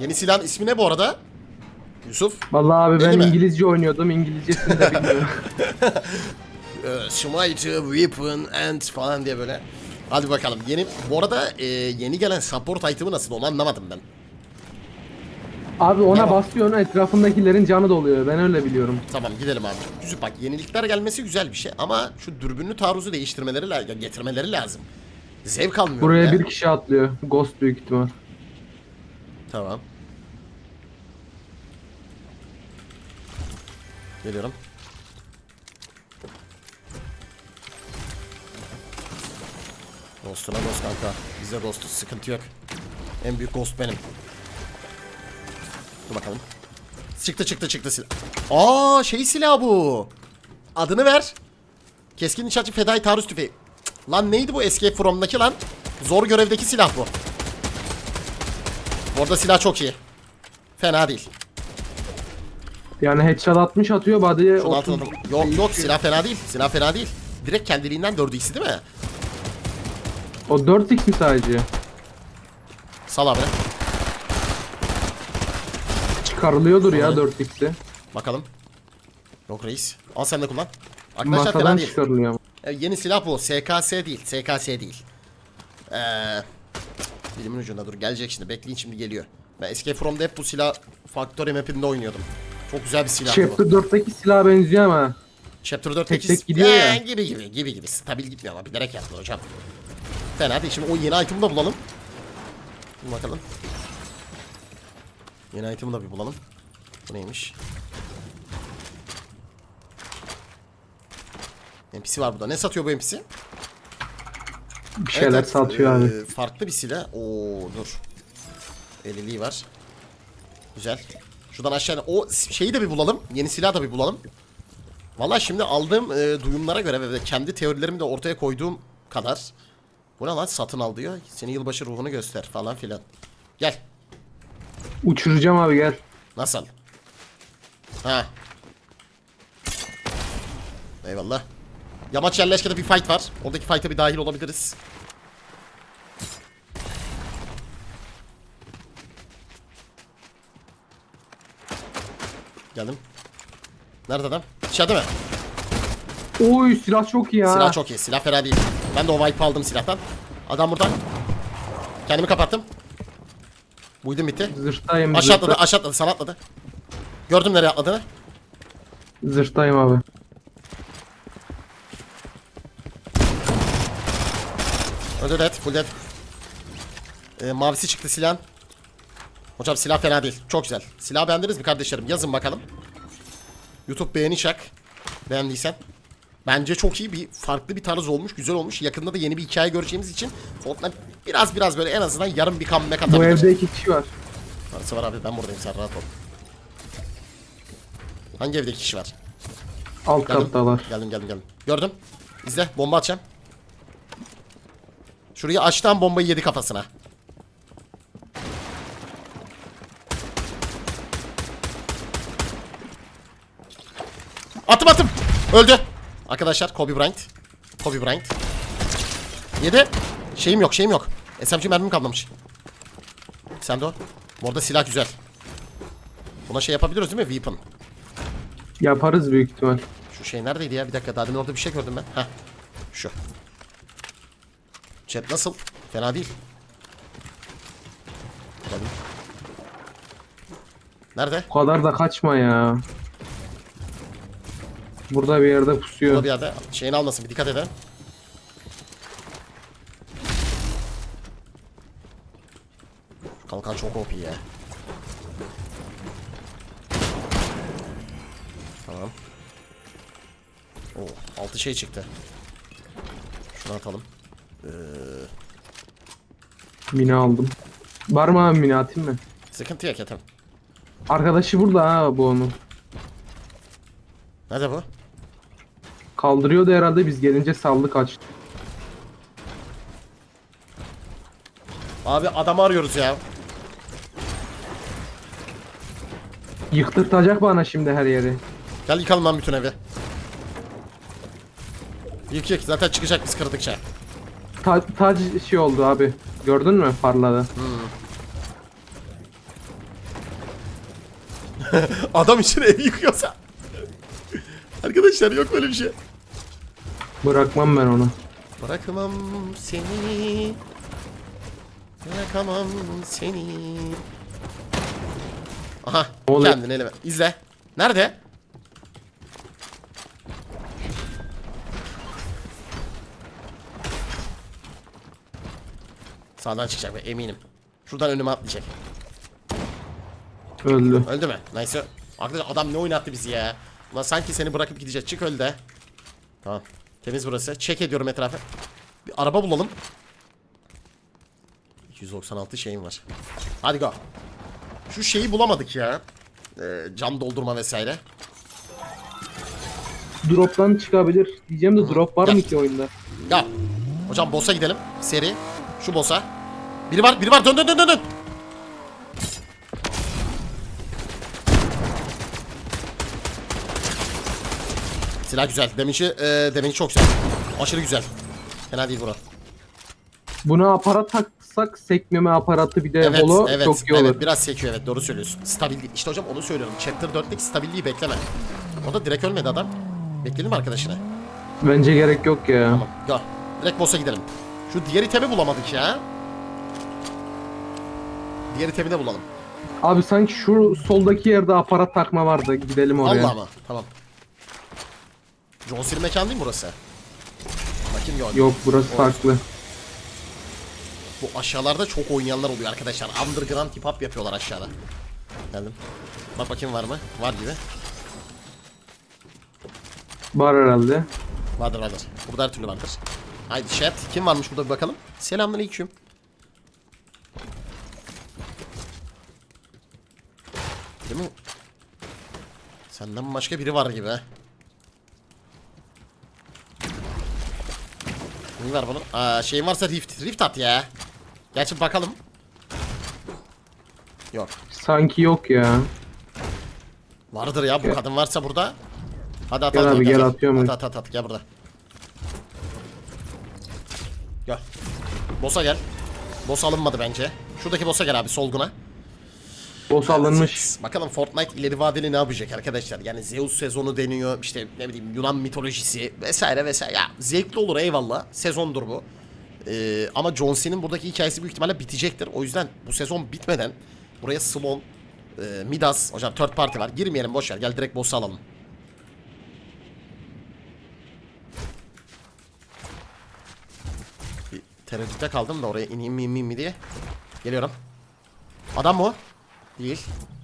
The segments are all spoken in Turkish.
Yeni silahın ismi ne bu arada? Yusuf. Vallahi abi ben Değil mi? İngilizce oynuyordum. İngilizcesini de bilmiyorum. Ee, Smite, Weapon, and falan diye böyle. Hadi bakalım. Yeni bu arada e, yeni gelen support item'ı nasıl onu anlamadım ben. abi ona Tamam. basıyorsun etrafındakilerin canı doluyor. Ben öyle biliyorum. Tamam gidelim abi. Güzel bak yenilikler gelmesi güzel bir şey ama şu dürbünlü taarruzu değiştirmeleri lazım, getirmeleri lazım. Zevk almıyorum Buraya ya. bir kişi atlıyor. Ghost büyük ihtimal. Tamam. Geliyorum. Ghost'una ghost kanka. Bize ghost'uz sıkıntı yok. En büyük ghost benim. Dur bakalım. Çıktı çıktı çıktı silah. Aa şey silah bu. Adını ver. Keskin nişancı fedai taarruz tüfeği. Cık, Lan neydi bu Escape From'daki lan? Zor görevdeki silah bu. Bu arada silah çok iyi. Fena değil. Yani headshot 60 atıyor body'ye Şunu 30. atalım. Yok yok silah fena değil. Silah fena değil. Direkt kendiliğinden 4x'i değil mi? O 4x mi sadece? Sal abi. Çıkarılıyordur ya Olabilir. 4x'i. Bakalım. Yok reis. Al sen de kullan. Arkadaşlar Masadan fena değil. çıkarılıyor. E, yeni silah bu. SKS değil. SKS değil. Eee... Dilimin ucunda dur. Gelecek şimdi. Bekleyin şimdi geliyor. Ben Escape From'da hep bu silah Factory map'inde oynuyordum. Çok güzel bir silah bu. Chapter 4'teki silaha benziyor ama. Chapter 4 Tek tek gidiyor ya. Gibi gibi gibi gibi. Stabil gitmiyor ama bilerek yaptı hocam. Fena değil. Şimdi o yeni item'ı da bulalım. Bir bakalım. Yeni item'ı da bir bulalım. Bu neymiş? NPC var burada. Ne satıyor bu NPC? Bir şeyler Evet, satıyor evet. abi. Ee, farklı bir silah. Oo dur. Eliliği var. Güzel. Şuradan aşağı o şeyi de bir bulalım. Yeni silah da bir bulalım. Vallahi şimdi aldığım e, duyumlara göre ve kendi teorilerimi de ortaya koyduğum kadar bu ne lan satın al diyor. Senin yılbaşı ruhunu göster falan filan. Gel. Uçuracağım abi gel. Nasıl? Ha. Eyvallah. Yamaç yerleşkede bir fight var. Oradaki fight'a bir dahil olabiliriz. Geldim. Nerede adam? İçeride mi? Oy silah çok iyi ya. Silah çok iyi. Silah fena değil. Ben de o wipe aldım silahtan. Adam burada. Kendimi kapattım. Buydum bitti. Zırhtayım. Aşağı zırhta- atladı, aşağı atladı, sana atladı. Gördüm nereye atladığını. Zırhtayım abi. Öldü dead, full dead. Ee, mavisi çıktı silahın. Hocam silah fena değil. Çok güzel. Silah beğendiniz mi kardeşlerim? Yazın bakalım. YouTube beğeni çak. Beğendiysen. Bence çok iyi bir farklı bir tarz olmuş. Güzel olmuş. Yakında da yeni bir hikaye göreceğimiz için Fortnite biraz biraz böyle en azından yarım bir comeback Bu atabilir. evde iki kişi var. Varsa var abi ben buradayım sen rahat ol. Hangi evde kişi var? Alt Geldim. kattalar. Geldim geldim geldim. Gördüm. İzle bomba atacağım. Şuraya açtan bombayı yedi kafasına. Attım attım. Öldü. Arkadaşlar Kobe Bryant. Kobe Bryant. Yedi. Şeyim yok şeyim yok. SMG mermim kalmamış. Sen de o. Bu arada silah güzel. Buna şey yapabiliyoruz değil mi? Weapon. Yaparız büyük ihtimal. Şu şey neredeydi ya? Bir dakika daha demin orada bir şey gördüm ben. Heh. Şu. Chat nasıl? Fena değil. Geldim. Nerede? O kadar da kaçma ya. Burada bir yerde Burada pusuyor. bir yerde. Şeyini almasın bir dikkat. Şu Kalkan çok OP ya. Tamam. Oo, altı şey çıktı. Şunu atalım. Mini aldım. Var mı abi mini atayım mı? Sıkıntı yok yetem. Arkadaşı burada ha bu onun. Nerede bu? Kaldırıyordu herhalde biz gelince saldı kaçtı. Abi adamı arıyoruz ya. Yıktırtacak bana şimdi her yeri. Gel yıkalım lan bütün evi. Yık yık zaten çıkacak biz kırdıkça. Ta tac şey oldu abi. Gördün mü? Parladı. Adam için evi yıkıyorsa. Arkadaşlar yok böyle bir şey. Bırakmam ben onu. Bırakamam seni. Bırakamam seni. Aha Ne oluyor? kendini eleme. İzle. Nerede? Sağdan çıkacak be eminim. Şuradan önüme atlayacak. Öldü. Öldü mü? Neyse. Arkadaş adam ne oynattı bizi ya. Ulan sanki seni bırakıp gidecek. Çık öl de. Tamam. Temiz burası. Çek ediyorum etrafı. Bir araba bulalım. 296 şeyim var. Hadi go. Şu şeyi bulamadık ya. Ee, cam doldurma vesaire. Drop'tan çıkabilir. Diyeceğim de drop var mı ki oyunda? Ya. Hocam boss'a gidelim. Seri. Şu boss'a. Biri var, biri var. Dön dön dön dön. Silah güzel. Deminci, e, deminci çok güzel. Aşırı güzel. Fena değil bura. Buna aparat taksak sekmeme aparatı bir de Evet, holo evet, çok iyi olur. evet. Biraz sekiyor evet. Doğru söylüyorsun. Stabil değil. İşte hocam onu söylüyorum. Chapter 4'teki stabilliği bekleme. O da direkt ölmedi adam. Bekleyelim mi arkadaşına? Bence gerek yok ya. Tamam. Go. Direkt boss'a gidelim. Şu diğer itemi bulamadık ya. Diğer itemi de bulalım. Abi sanki şu soldaki yerde aparat takma vardı. Gidelim oraya. Allah ama. Tamam. John Cena mekan değil mi burası? Bakayım yok. Yok burası farklı. Bu aşağılarda çok oynayanlar oluyor arkadaşlar. Underground hip hop yapıyorlar aşağıda. Geldim. Bak bakayım var mı? Var gibi. Var herhalde. Vardır vardır. Burada her türlü vardır. Haydi chat. Kim varmış burada bir bakalım. Selamünaleyküm. Değil mi? Senden başka biri var gibi ha. Ne var bunun? Aa, şeyin varsa rift. Rift at ya. Gerçi bakalım. Yok. Sanki yok ya. Vardır ya bu Gel. kadın varsa burada. Hadi at Gel at, abi, at, gel, at. atıyorum At at at at gel burada. Gel. Boss'a gel. Boss alınmadı bence. Şuradaki boss'a gel abi solguna. Boss alınmış. Bakalım Fortnite ileri vadeli ne yapacak arkadaşlar? Yani Zeus sezonu deniyor. işte ne bileyim Yunan mitolojisi vesaire vesaire. Ya zevkli olur eyvallah. Sezondur bu. Ee, ama John Cena'nın buradaki hikayesi büyük ihtimalle bitecektir. O yüzden bu sezon bitmeden buraya Sloan, e, Midas, hocam third party var. Girmeyelim boş ver. Gel direkt boss'u alalım. Bir tereddütte kaldım da oraya ineyim mi inmeyeyim mi diye. Geliyorum. Adam mı o? Değil.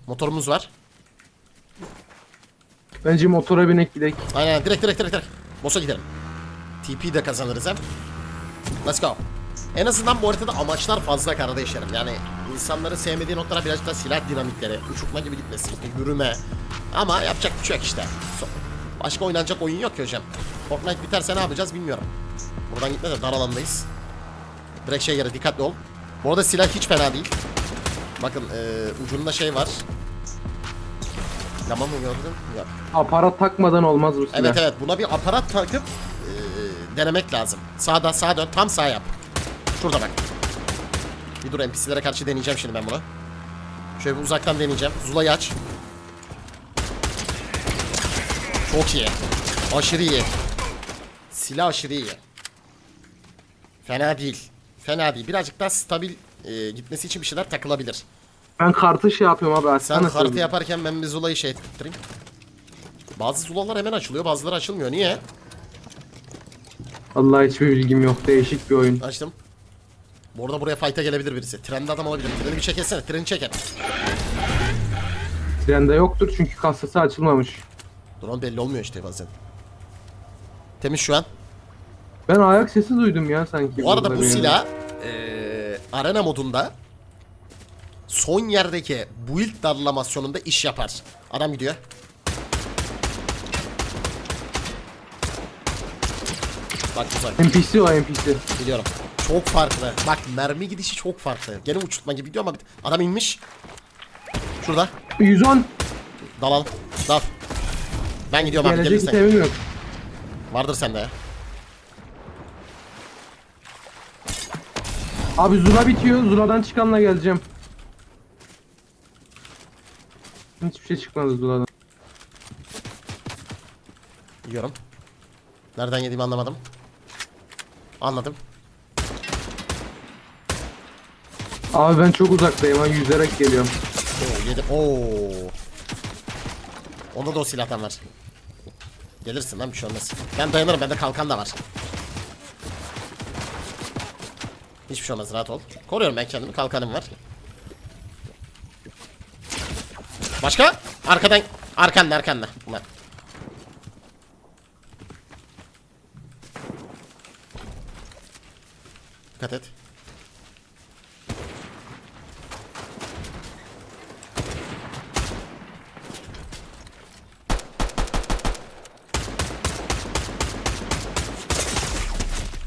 Motorumuz var. Bence motora binek gidelim. Aynen direkt direkt direkt direkt. Boss'a gidelim. TP de kazanırız hem. Let's go. En azından bu haritada amaçlar fazla kardeşlerim. Yani insanların sevmediği noktalar birazcık da silah dinamikleri, uçurtma gibi gitmesi, işte yürüme. Ama yapacak bir şey yok işte. So- Başka oynanacak oyun yok ki hocam. Fortnite biterse ne yapacağız bilmiyorum. Buradan gitme de dar alandayız. Direkt şey yere dikkatli ol. Bu arada silah hiç fena değil. Bakın eee, ucunda şey var. Tamam mı gördün? Yok. Aparat takmadan olmaz bu silah. Evet evet buna bir aparat takıp eee, denemek lazım. Sağdan sağa dön tam sağ yap. Şurada bak. Bir dur NPC'lere karşı deneyeceğim şimdi ben bunu. Şöyle bir uzaktan deneyeceğim. Zula'yı aç. Çok iyi. Aşırı iyi. Silah aşırı iyi. Fena değil. Fena değil. Birazcık daha stabil eee, gitmesi için bir şeyler takılabilir. Ben kartı şey yapıyorum abi. Sen kartı sen. yaparken ben bir Zula'yı şey ettireyim. Bazı Zulalar hemen açılıyor, bazıları açılmıyor. Niye? Vallahi hiçbir bilgim yok. Değişik bir oyun. Açtım. Bu arada buraya fight'a gelebilir birisi. Trende adam olabilir. Treni bir çekesene. Treni çeker. Trende yoktur çünkü kasası açılmamış. Drone belli olmuyor işte bazen. Temiz şu an. Ben ayak sesi duydum ya sanki. Bu arada bu silah eee, arena modunda son yerdeki build darlamasyonunda iş yapar. Adam gidiyor. Bak güzel. NPC o NPC. Biliyorum. Çok farklı. Bak mermi gidişi çok farklı. Gene uçurtma gibi gidiyor ama adam inmiş. Şurada. 110 Dalalım. Dal. Ben gidiyorum abi gelecek gelirsen. itemim yok. Vardır sende ya. Abi Zula bitiyor. Zula'dan çıkanla geleceğim. Hiçbir şey çıkmadı Zula'dan. Yiyorum. Nereden yediğimi anlamadım. Anladım. Abi ben çok uzaktayım ha yüzerek geliyorum. Oo, yedim. Oo. Onda da o silahtan var. Gelirsin lan bir şey olmaz. Ben dayanırım bende kalkan da var. Hiçbir şey olmaz rahat ol. Koruyorum ben kendimi kalkanım var. Başka? Arkadan arkanda arkanda. Bunlar. Dikkat et.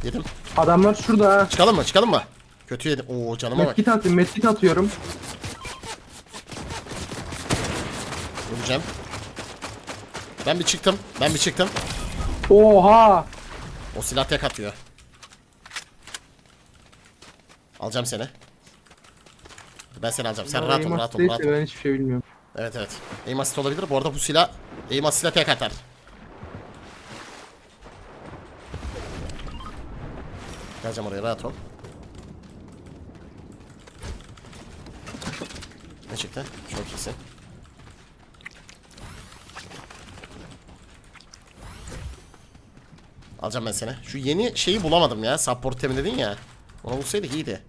Yedim. Adamlar şurada. Çıkalım mı? Çıkalım mı? Kötü yedim. Oo canıma bak. Medkit atayım medkit atıyorum. Öleceğim. Ben bir çıktım. Ben bir çıktım. Oha. O silah tek atıyor. Alacağım seni. Ben seni alacağım. Sen rahat ol, rahat ol, rahat ol. Ben hiçbir şey bilmiyorum. Evet evet. Aim assist olabilir. Bu arada bu silah aim assist'le tek atar. Geleceğim oraya rahat ol. Ne çıktı? Çok iyisin. Alacağım ben seni. Şu yeni şeyi bulamadım ya. Support temi dedin ya. Onu bulsaydık iyiydi.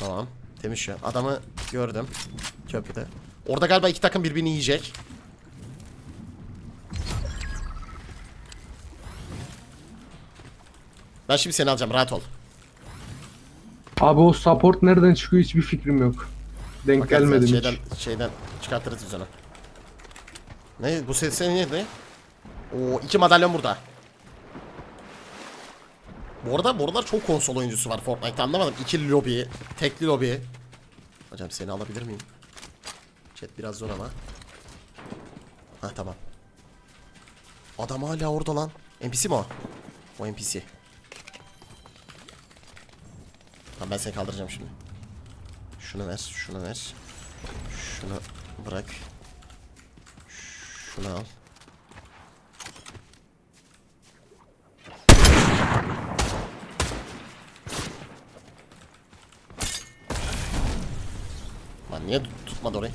Tamam. Temiz şu. Adamı gördüm. Köprüde. Orada galiba iki takım birbirini yiyecek. Ben şimdi seni alacağım. Rahat ol. Abi o support nereden çıkıyor hiçbir fikrim yok. Denk Bakarız gelmedim şeyden, hiç. şeyden çıkartırız biz onu. Ne? Bu ses ne? Oo iki madalyon burada. Bu arada bu aralar çok konsol oyuncusu var Fortnite'ta anlamadım. İkili lobi, tekli lobi. Hocam seni alabilir miyim? Chat biraz zor ama. Ha tamam. Adam hala orada lan. NPC mi o? O NPC. Tamam ben seni kaldıracağım şimdi. Şunu ver, şunu ver. Şunu bırak. Şunu al. Lan niye tut- tutmadı orayı?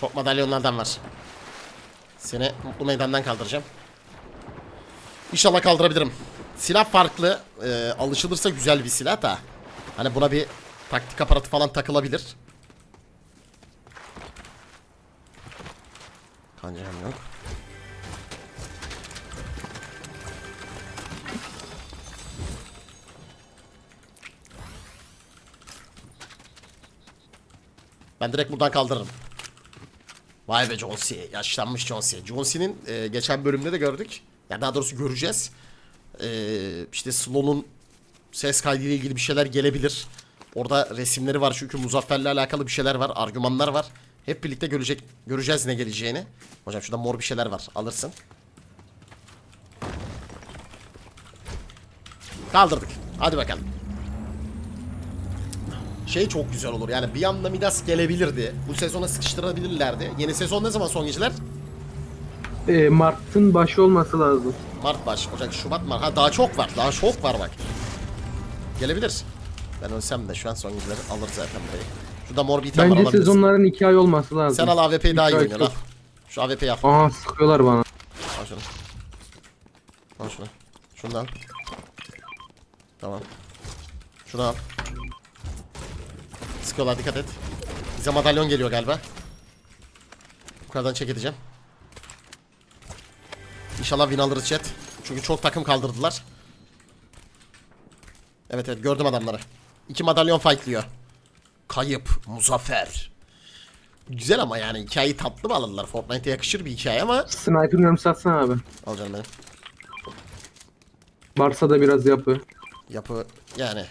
Çok madalyonlardan var. Seni mutlu meydandan kaldıracağım. İnşallah kaldırabilirim. Silah farklı. Ee, alışılırsa güzel bir silah da. Hani buna bir taktik aparatı falan takılabilir. Ben direkt buradan kaldırırım. Vay be John C. Yaşlanmış John C. John C'nin e, geçen bölümde de gördük. Ya daha doğrusu göreceğiz. E, işte Slow'un ses kaydıyla ilgili bir şeyler gelebilir. Orada resimleri var çünkü Muzaffer'le alakalı bir şeyler var. Argümanlar var. Hep birlikte görecek, göreceğiz ne geleceğini. Hocam şurada mor bir şeyler var. Alırsın. Kaldırdık. Hadi bakalım. Şey çok güzel olur yani bir anda Midas gelebilirdi. Bu sezona sıkıştırabilirlerdi. Yeni sezon ne zaman son geceler? Ee, Mart'ın başı olması lazım. Mart baş, Ocak, Şubat, Mart. Ha daha çok var. Daha çok var bak. Gelebilir. Ben ölsem de şu an son geceleri alır zaten burayı. Şurada mor bir item var Bence alabilirsin. sezonların iki ay olması lazım. Sen al AWP'yi daha iyi al. çok. Şu AWP'yi al. Aha sıkıyorlar bana. Al şunu. Al şunu. Şunu da al. Tamam. Şunu al. Sıkıyorlar dikkat et. Bize madalyon geliyor galiba. Yukarıdan çek edeceğim. İnşallah win alırız chat. Çünkü çok takım kaldırdılar. Evet evet gördüm adamları. İki madalyon fightlıyor. Kayıp, muzaffer. Güzel ama yani hikayeyi tatlı mı aldılar? Fortnite'e yakışır bir hikaye ama Sniper mermi satsana abi. Al canım benim. Varsa da biraz yapı. Yapı yani.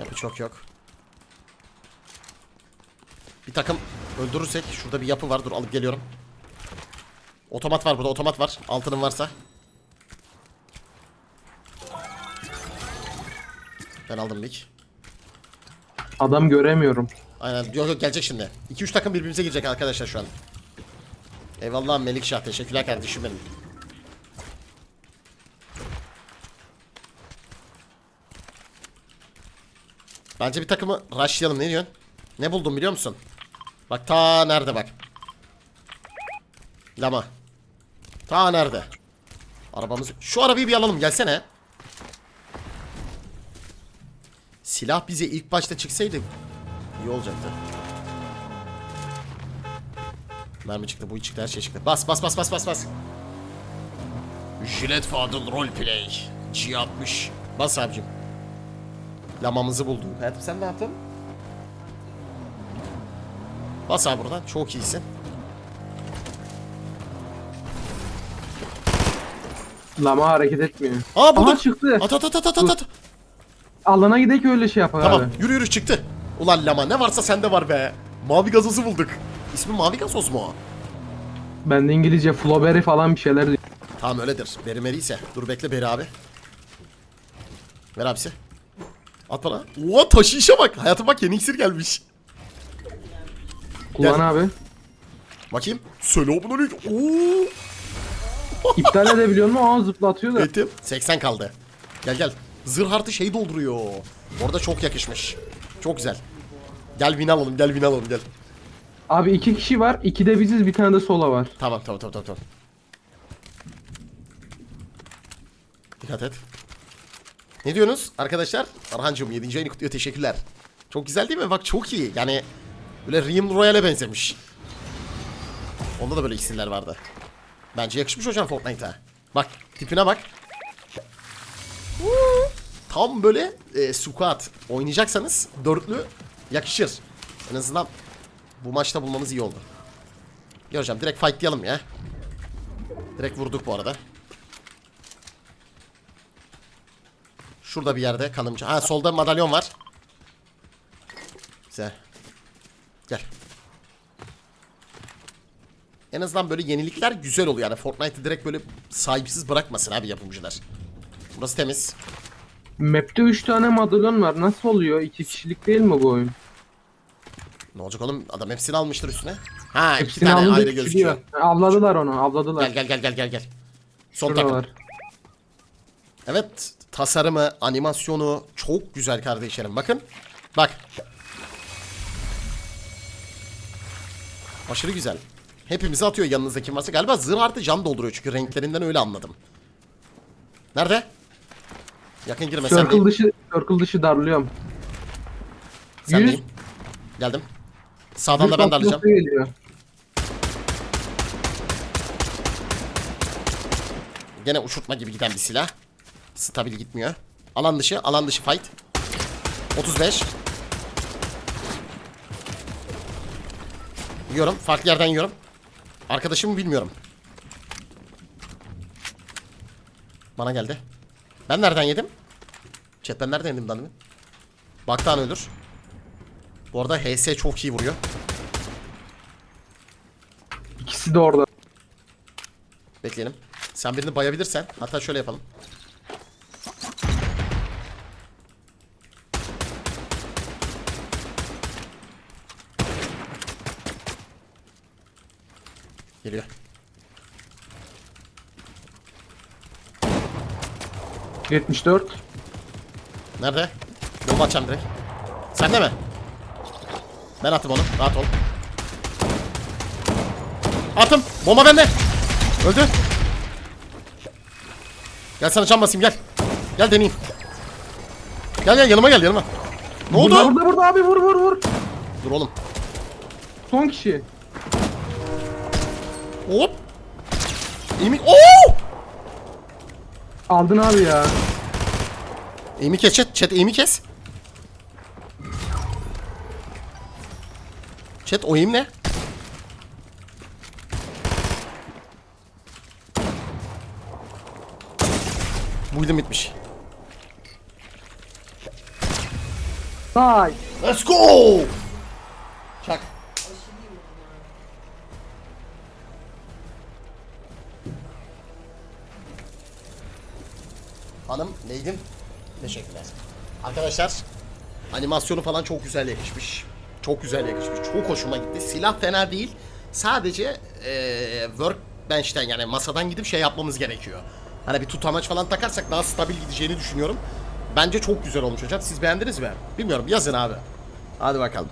Yapı çok yok. Bir takım öldürürsek şurada bir yapı var. Dur alıp geliyorum. Otomat var burada otomat var. Altının varsa. Ben aldım Big. Adam göremiyorum. Aynen. Yok yok gelecek şimdi. 2-3 takım birbirimize girecek arkadaşlar şu an. Eyvallah Melikşah. Teşekkürler kardeşim benim. Bence bir takımı rushlayalım. Ne diyorsun? Ne buldum biliyor musun? Bak ta nerede bak. Lama. Ta nerede? Arabamız... Şu arabayı bir alalım gelsene. Silah bize ilk başta çıksaydı iyi olacaktı. Mermi çıktı, bu çıktı, her şey çıktı. Bas bas bas bas bas bas. Jilet Fadıl Roleplay. G60. Bas abicim. Lamamızı bulduk. Hayatım sen ne yaptın? Bas abi buradan. Çok iyisin. Lama hareket etmiyor. Aa bulduk. Aha çıktı. At at at at at at. Alana gidek öyle şey yapar Tamam abi. yürü yürü çıktı. Ulan lama ne varsa sende var be. Mavi gazozu bulduk. İsmi Mavi Gazoz mu o? Ben de İngilizce flowberry falan bir şeyler diyor. Tamam öyledir. Beri meri ise. Dur bekle Beri abi. Ver abisi. At bana. Oha taşı işe bak. Hayatım bak yeni iksir gelmiş. Kullan Gel. abi. Bakayım. Selamünaleyküm. Oo. İptal edebiliyor mu? Aa zıplatıyor da. Ettim. 80 kaldı. Gel gel. Zırh artı şey dolduruyor. Orada çok yakışmış. Çok güzel. Gel win alalım gel win alalım gel. Abi iki kişi var. iki de biziz bir tane de sola var. Tamam tamam tamam tamam. tamam. Dikkat et. Ne diyorsunuz arkadaşlar? Arhancığım 7. ayını kutluyor teşekkürler. Çok güzel değil mi? Bak çok iyi. Yani böyle Realm Royale'e benzemiş. Onda da böyle iksirler vardı. Bence yakışmış hocam Fortnite'a. Bak tipine bak. Tam böyle e, squat oynayacaksanız dörtlü yakışır. En azından bu maçta bulmamız iyi oldu. Hocam direkt fightlayalım ya. Direkt vurduk bu arada. Şurada bir yerde kanımcı. Ha solda madalyon var. Güzel. Gel. En azından böyle yenilikler güzel oluyor. Yani Fortnite'ı direkt böyle sahipsiz bırakmasın abi yapımcılar. Burası temiz. Map'te 3 tane madalyon var. Nasıl oluyor? 2 kişilik değil mi bu oyun? Ne olacak oğlum? Adam hepsini almıştır üstüne. Ha iki Hepsini tane alınca ayrı gözüküyor. küçülüyor. Avladılar onu. Avladılar. Gel gel gel gel gel gel. Son takım. Evet tasarımı, animasyonu çok güzel kardeşlerim. Bakın. Bak. Aşırı güzel. Hepimizi atıyor yanınızda kim varsa. Galiba zırh artı can dolduruyor çünkü renklerinden öyle anladım. Nerede? Yakın girme sen Circle değil. dışı, circle dışı darlıyorum. Sen Yüz- değil. Geldim. Sağdan da ben de alacağım. Geliyor. Gene uçurtma gibi giden bir silah. Stabil gitmiyor. Alan dışı, alan dışı fight. 35. Yiyorum. Farklı yerden yiyorum. Arkadaşımı bilmiyorum. Bana geldi. Ben nereden yedim? Chat ben nereden yedim danımı? Baktan ölür. Bu arada HS çok iyi vuruyor. İkisi de orada. Bekleyelim. Sen birini bayabilirsen. Hatta şöyle yapalım. 74. Nerede? Bomba atacağım direkt. Sende mi? Ben attım onu. Rahat ol. Attım. Bomba bende. Öldü. Gel sana can basayım gel. Gel deneyeyim. Gel gel yanıma gel yanıma. Ne oldu? Burada burada, burada abi vur vur vur. Dur oğlum. Son kişi. Hop. İyi mi? Oo! Aldın abi ya. Eğimi kes chat. Chat eğimi kes. Chat o eğim ne? Buydum bitmiş. Say. Let's go! Hanım neydin? Teşekkürler. Arkadaşlar animasyonu falan çok güzel yakışmış. Çok güzel yakışmış. Çok hoşuma gitti. Silah fena değil. Sadece eee workbench'ten yani masadan gidip şey yapmamız gerekiyor. Hani bir tutamaç falan takarsak daha stabil gideceğini düşünüyorum. Bence çok güzel olmuş hocam. Siz beğendiniz mi? Bilmiyorum yazın abi. Hadi bakalım.